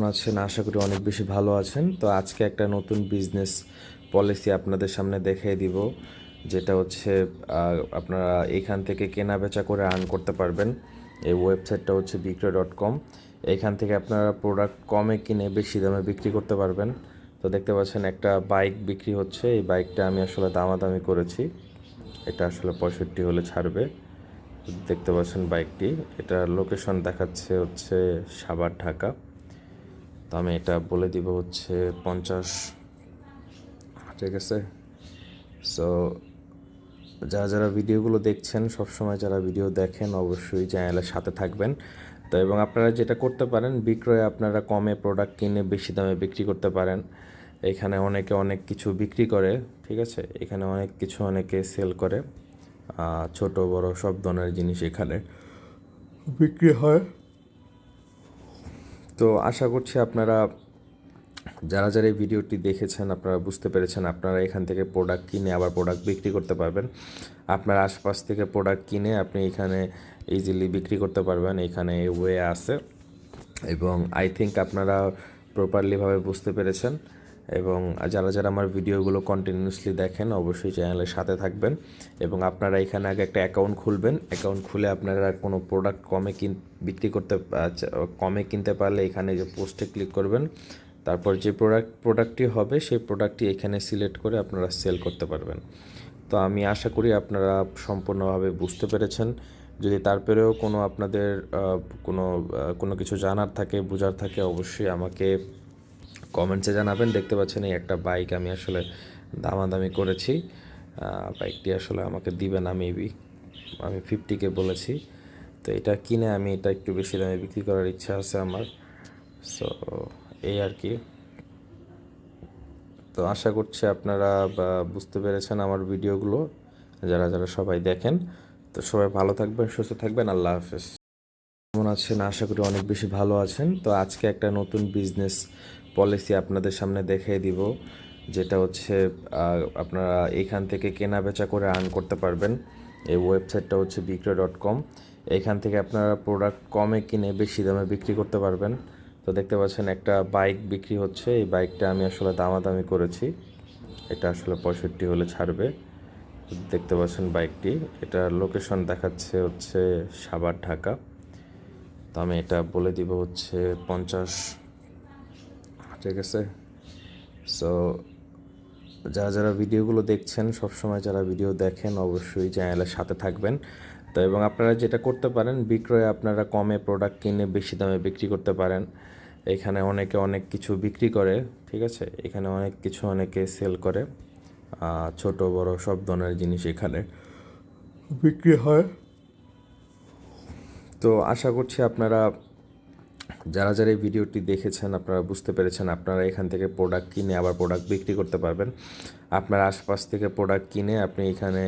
কেমন আছেন? আশা করি অনেক বেশি ভালো আছেন। তো আজকে একটা নতুন বিজনেস পলিসি আপনাদের সামনে দেখিয়ে দিব, যেটা হচ্ছে আপনারা এখান থেকে কেনা বেচা করে আর্ন করতে পারবেন। এই ওয়েবসাইটটা হচ্ছে বিক্রয় ডট কম এখান থেকে আপনারা প্রোডাক্ট কমে কিনে বেশি দামে বিক্রি করতে পারবেন। তো দেখতে পাচ্ছেন, একটা বাইক বিক্রি হচ্ছে। এই বাইকটা আমি আসলে দামাদামি করেছি। এটা আসলে পঁয়ষট্টি হলে ছাড়বে। দেখতে পাচ্ছেন বাইকটি এটার লোকেশন দেখাচ্ছে হচ্ছে সাভার, ঢাকা। তো আমি এটা বলে দিব হচ্ছে পঞ্চাশ। ঠিক আছে? সো যারা যারা ভিডিওগুলো দেখছেন, সবসময় যারা ভিডিও দেখেন, অবশ্যই চ্যানেলের সাথে থাকবেন। তো এবং আপনারা যেটা করতে পারেন, বিক্রয়ে আপনারা কমে প্রোডাক্ট কিনে বেশি দামে বিক্রি করতে পারেন। এখানে অনেকে অনেক কিছু বিক্রি করে, ঠিক আছে? এখানে অনেক কিছু অনেকে সেল করে ছোট, বড় সব ধরনের জিনিস এখানে বিক্রি হয়। তো আশা করছি আপনারা, যারা যারা এই ভিডিওটি দেখেছেন, আপনারা বুঝতে পেরেছেন, আপনারা এখান থেকে প্রোডাক্ট কিনে আবার প্রোডাক্ট বিক্রি করতে পারবেন। আপনার আশপাশ থেকে প্রোডাক্ট কিনে আপনি এখানে ইজিলি বিক্রি করতে পারবেন, এখানে ওয়ে আছে। এবং আই থিঙ্ক আপনারা প্রপারলিভাবে বুঝতে পেরেছেন। এবং যারা যারা আমার ভিডিওগুলো কন্টিনিউসলি দেখেন, অবশ্যই চ্যানেলের সাথে থাকবেন এবং আপনারা এখানে আগে একটা অ্যাকাউন্ট খুলবেন। অ্যাকাউন্ট খুলে আপনারা কোনো প্রোডাক্ট কমে কিন, বিক্রি করতে কমে কিনতে পারলে এখানে যে পোস্টে ক্লিক করবেন, তারপর যে প্রোডাক্ট প্রোডাক্টটি হবে, সেই প্রোডাক্টটি এখানে সিলেক্ট করে আপনারা সেল করতে পারবেন। তো আমি আশা করি আপনারা সম্পূর্ণভাবে বুঝতে পেরেছেন। যদি তারপরেও কোনো আপনাদের কোনো কোনো কিছু জানার থাকে, বোঝার থাকে, অবশ্যই আমাকে কমেন্টসে জানাবেন। দেখতে পাচ্ছেন এই একটা বাইক আমি আসলে দামাদামি করেছি। বাইকটি আসলে আমাকে দিবে না মেবি আমি ফিফটিকে বলেছি। তো এটা কিনে আমি এটা একটু বেশি দামে বিক্রি করার ইচ্ছা আছে আমার। সো এই আর কি। তো আশা করছি আপনারা বুঝতে পেরেছেন আমার ভিডিওগুলো। যারা যারা সবাই দেখেন। তো সবাই ভালো থাকবেন, সুস্থ থাকবেন। আল্লাহ হাফেজ। কেমন আছেন? আশা করি অনেক বেশি ভালো আছেন। তো আজকে একটা নতুন বিজনেস পলিসি আপনাদের সামনে দেখিয়ে দিব, যেটা হচ্ছে আপনারা এখান থেকে কেনা বেচা করে আর্ন করতে পারবেন। এই ওয়েবসাইটটা হচ্ছে বিক্রয় ডট কম এখান থেকে আপনারা প্রোডাক্ট কমে কিনে বেশি দামে বিক্রি করতে পারবেন। তো দেখতে পাচ্ছেন, একটা বাইক বিক্রি হচ্ছে। এই বাইকটা আমি আসলে দামাদামি করেছি। এটা আসলে পঁয়ষট্টি হলে ছাড়বে। দেখতে পাচ্ছেন বাইকটি এটার লোকেশন দেখাচ্ছে হচ্ছে সাবার ঢাকা। তো আমি এটা বলে দিব হচ্ছে পঞ্চাশ ঠিক আছে? সো যারা যারা ভিডিওগুলো দেখছেন, সবসময় যারা ভিডিও দেখেন, অবশ্যই চ্যানেলের সাথে থাকবেন। তো এবং আপনারা যেটা করতে পারেন, বিক্রয়ে আপনারা কমে প্রোডাক্ট কিনে বেশি দামে বিক্রি করতে পারেন। এখানে অনেকে অনেক কিছু বিক্রি করে, ঠিক আছে? এখানে অনেক কিছু অনেকে সেল করে ছোট, বড় সব ধরনের জিনিস এখানে বিক্রি হয়। তো আশা করছি আপনারা যারা যারা এই ভিডিওটি দেখেছেন, আপনারা বুঝতে পেরেছেন, আপনারা এখান থেকে প্রোডাক্ট কিনে আবার প্রোডাক্ট বিক্রি করতে পারবেন। আপনার আশপাশ থেকে প্রোডাক্ট কিনে আপনি এখানে